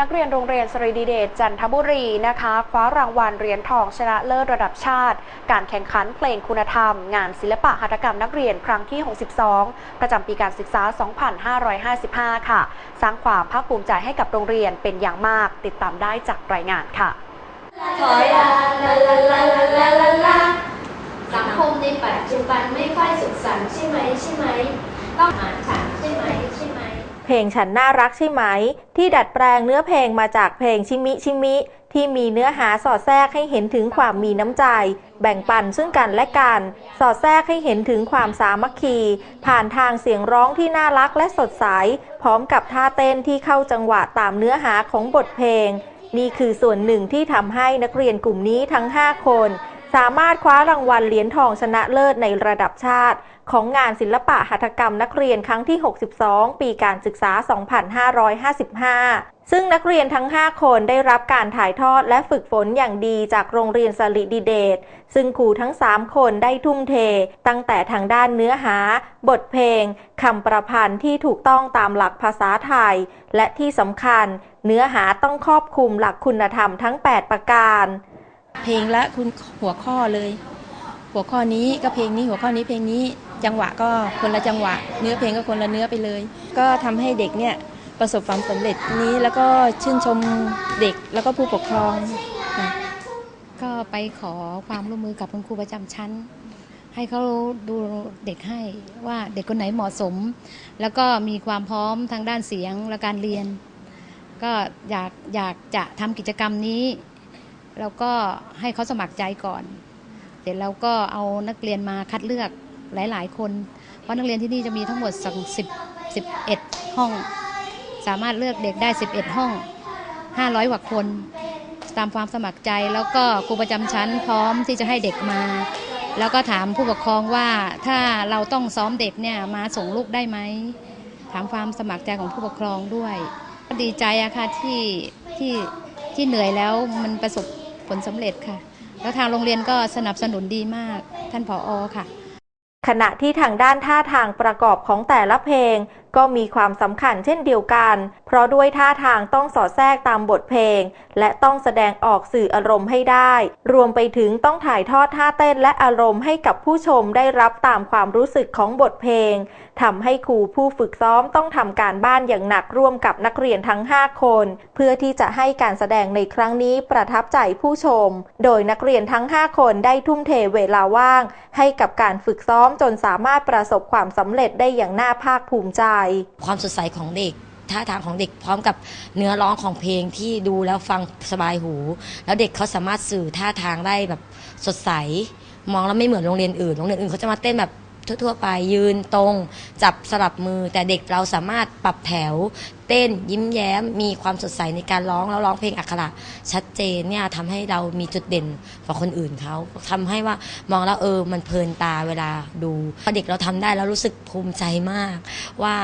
นักเรียนโรงเรียนสรีดีเดชจันทบุรีนะคะคว้ารางวัลเหรียญทองชนะเลิศระดับชาติ การแข่งขันเพลงคุณธรรม งานศิลปะหัตถกรรมนักเรียนครั้งที่ 62 ประจำปีการศึกษา 2555 ค่ะ สร้างความภาคภูมิใจให้กับโรงเรียนเป็นอย่างมาก ติดตามได้จากรายงานค่ะถอยลาลาลาลาลาลาลาสังคมในปัจจุบันไม่ค่อยสุขสันต์ใช่ไหมใช่ไหมต้องหา เพลงฉันน่ารักใช่ไหม ที่ดัดแปลงเนื้อเพลงมาจากเพลงชิมิชิมิ ที่มีเนื้อหาสอดแทรกให้เห็นถึงความมีน้ำใจ แบ่งปันซึ่งกันและกัน สอดแทรกให้เห็นถึงความสามัคคี ผ่านทางเสียงร้องที่น่ารักและสดใส พร้อมกับท่าเต้นที่เข้าจังหวะตามเนื้อหาของบทเพลง นี่คือส่วนหนึ่งที่ทำให้นักเรียนกลุ่มนี้ทั้ง 5 คน สามารถคว้ารางวัลเหรียญทองชนะเลิศในระดับชาติ ของงานศิลปะหัตถกรรมนักเรียนครั้งที่ 62 ปีการศึกษา 2555 ซึ่งนักเรียนทั้ง 5 คนได้รับการถ่ายทอดและฝึกฝนอย่างดีจากโรงเรียนสลิดีเดชซึ่งครูทั้ง 3 คนได้ทุ่มเท ตั้งแต่ทางด้านเนื้อหา บทเพลงคำประพันธ์ที่ถูกต้องตามหลักภาษาไทย และที่สำคัญ เนื้อหาต้องครอบคลุมหลักคุณธรรมทั้ง 8 ประการ เพลงละคุณหัวข้อเลย หัวข้อนี้ก็เพลงนี้หัวข้อนี้เพลงนี้ จังหวะก็คนละจังหวะ เนื้อเพลงก็คนละเนื้อไปเลย ก็ทำให้เด็กเนี่ยประสบความสำเร็จนี้แล้วก็ชื่นชมเด็กแล้วก็ผู้ปกครอง ก็ไปขอความร่วมมือกับคุณครูประจำชั้น ให้เขาดูเด็กให้ว่าเด็กคนไหนเหมาะสม แล้วก็มีความพร้อมทางด้านเสียงและการเรียน ก็อยากอยากจะทำกิจกรรมนี้ แล้วก็ให้เขาสมัครใจก่อน เสร็จแล้วก็เอานักเรียนมาคัดเลือก หลายๆ คน เพราะนักเรียนที่นี่จะมีทั้งหมดสักสิบสิบเอ็ดห้อง สามารถเลือกเด็กได้11ห้อง500กว่าคน ตามความสมัครใจแล้วก็ครูประจำชั้นพร้อมที่จะให้เด็กมา แล้วก็ถามผู้ปกครองว่าถ้าเราต้องซ้อมเด็กเนี่ยมาส่งลูกได้ไหมถามความสมัครใจของผู้ปกครองด้วยก็ดีใจอะค่ะที่ที่ที่เหนื่อยแล้วมันประสบผลสำเร็จค่ะ แล้วทางโรงเรียนก็สนับสนุนดีมากท่านผออค่ะ ขณะที่ทางด้านท่าทางประกอบของแต่ละเพลง ก็มีความสำคัญเช่นเดียวกัน เพราะด้วยท่าทางต้องสอดแทรกตามบทเพลง และต้องแสดงออกสื่ออารมณ์ให้ได้ รวมไปถึงต้องถ่ายทอดท่าเต้นและอารมณ์ให้กับผู้ชมได้รับตามความรู้สึกของบทเพลงทำให้ครูผู้ฝึกซ้อมต้องทำการบ้านอย่างหนักร่วมกับนักเรียนทั้ง 5 คน เพื่อที่จะให้การแสดงในครั้งนี้ประทับใจผู้ชม โดยนักเรียนทั้ง 5 คนได้ทุ่มเทเวลาว่าง ให้กับการฝึกซ้อมจนสามารถประสบความสำเร็จได้อย่างน่าภาคภูมิใจ ความสดใสของเด็กท่าทางของเด็กพร้อมกับเนื้อร้องของเพลงที่ดูแล้วฟังสบายหู แล้วเด็กเขาสามารถสื่อท่าทางได้แบบสดใส มองแล้วไม่เหมือนโรงเรียนอื่น โรงเรียนอื่นเขาจะมาเต้นแบบ ทั่วๆไปยืนตรง จับสลับมือ แต่เด็กเราสามารถปรับแถว เต้นยิ้มแย้ม มีความสดใสในการร้องแล้วร้องเพลงอักขระชัดเจนเนี่ยทำให้เรามีจุดเด่นกว่าคนอื่นเขาทำให้ว่ามองแล้วเออมันเพลินตาเวลาดูพอเด็กเราทำได้แล้วรู้สึกภูมิใจมาก ว่า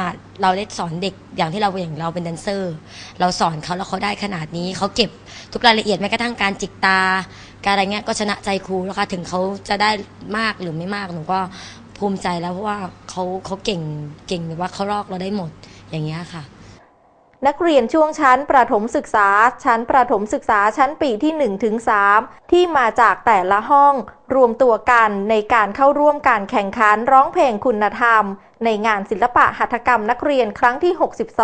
เราได้สอนเด็กอย่างที่เราอย่างเราเป็นแดนเซอร์ เราสอนเขาแล้วเขาได้ขนาดนี้เขาเก็บทุกรายละเอียดแม้กระทั่งการจิกตา การอะไรเงี้ยก็ชนะใจครูแล้วค่ะถึงเขาจะได้มากหรือไม่มากหนูก็ ภูมิใจแล้วเพราะว่าเขาเขาเก่งเก่งแบบว่าเขาลอกเราได้หมดอย่างเงี้ยค่ะ นักเรียนช่วงชั้นประถมศึกษา ชั้นประถมศึกษาชั้นปีที่1ถึง3ที่มาจากแต่ละห้อง รวมตัวกันในการเข้าร่วมการแข่งขันร้องเพลงคุณธรรม ในงานศิลปะหัตถกรรมนักเรียนครั้งที่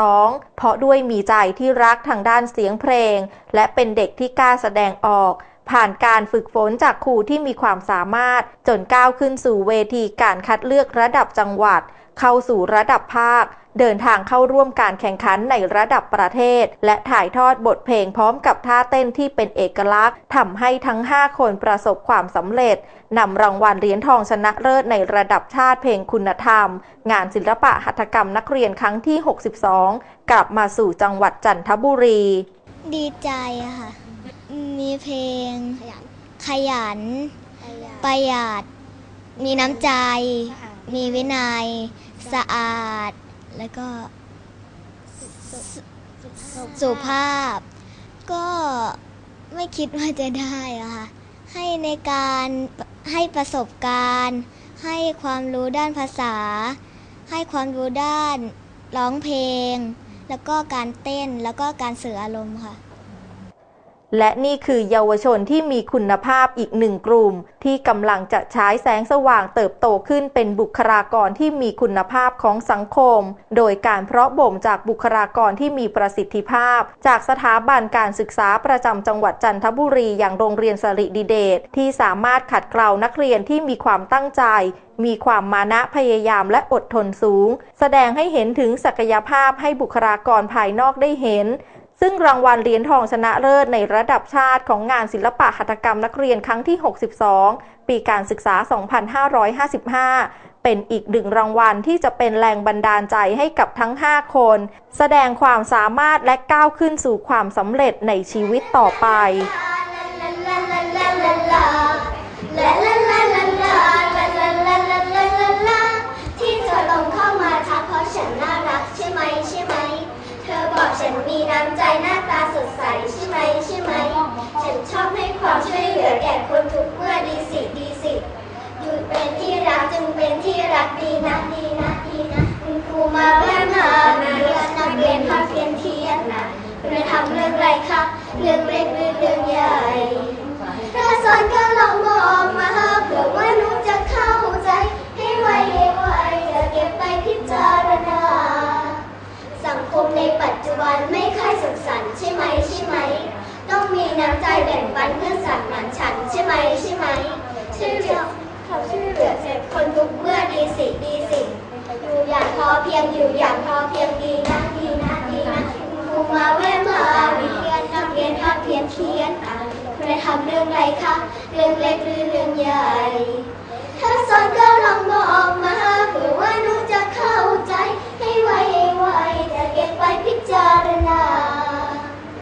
62 เพราะด้วยมีใจที่รักทางด้านเสียงเพลง และเป็นเด็กที่กล้าแสดงออก ผ่านการฝึกฝนจากครูที่มีความสามารถ จนก้าวขึ้นสู่เวทีการคัดเลือกระดับจังหวัด เข้าสู่ระดับภาค เดินทางเข้าร่วมการแข่งขันในระดับประเทศ และถ่ายทอดบทเพลงพร้อมกับท่าเต้นที่เป็นเอกลักษณ์ทำให้ทั้ง 5 คนประสบความสำเร็จนำรางวัลเหรียญทองชนะเลิศในระดับชาติเพลงคุณธรรม งานศิลปะหัตถกรรมนักเรียนครั้งที่ 62 กลับมาสู่จังหวัดจันทบุรี ดีใจอะค่ะ มีเพลงขยัน ประหยัด มีน้ำใจ มีวินัย สะอาด แล้วก็สุสุภาพ ก็ไม่คิดว่าจะได้อะค่ะ ให้ในการให้ประสบการณ์ ให้ความรู้ด้านภาษา ให้ความรู้ด้านร้องเพลง แล้วก็การเต้นแล้วก็การสื่ออารมณ์ค่ะ และนี่คือเยาวชนที่มีคุณภาพอีกหนึ่งกลุ่ม ที่กำลังจะใช้แสงสว่างเติบโตขึ้นเป็นบุคลากรที่มีคุณภาพของสังคม โดยการเพราะบ่มจากบุคลากรที่มีประสิทธิภาพ จากสถาบันการศึกษาประจำจังหวัดจันทบุรีอย่างโรงเรียนสริดิเดชที่สามารถขัดเกลานักเรียนที่มีความตั้งใจ มีความมานะพยายามและอดทนสูง แสดงให้เห็นถึงศักยภาพให้บุคลากรภายนอกได้เห็น ซึ่งรางวัลเหรียญทองชนะเลิศในระดับชาติของงานศิลปะหัตถกรรมนักเรียนครั้งที่ 62 ปีการศึกษา 2555 เป็นอีกหนึ่งรางวัลที่จะเป็นแรงบันดาลใจให้กับทั้ง 5 คน แสดงความสามารถและก้าวขึ้นสู่ความสำเร็จในชีวิตต่อไป น้ำใจหน้าตาสดใสใช่ไหมใช่ไหมฉันชอบให้ความช่วยเหลือแก่คนทุกเมื่อดีสิดีสิอยู่เป็นที่รักจึงเป็นที่รัก อยู่อย่างพอเพียงดีนะดีนะดีนะครูมาแวะมาเรียนนักเรียนภาคเพียนเขียนอ่านคุณทำเรื่องไรคะเรื่องเล็กหรือเรื่องใหญ่ถ้าสอนก็ลองบอกมาเผื่อว่าหนูจะเข้าใจให้ไวให้ไวจะเก็บไปพิจารณา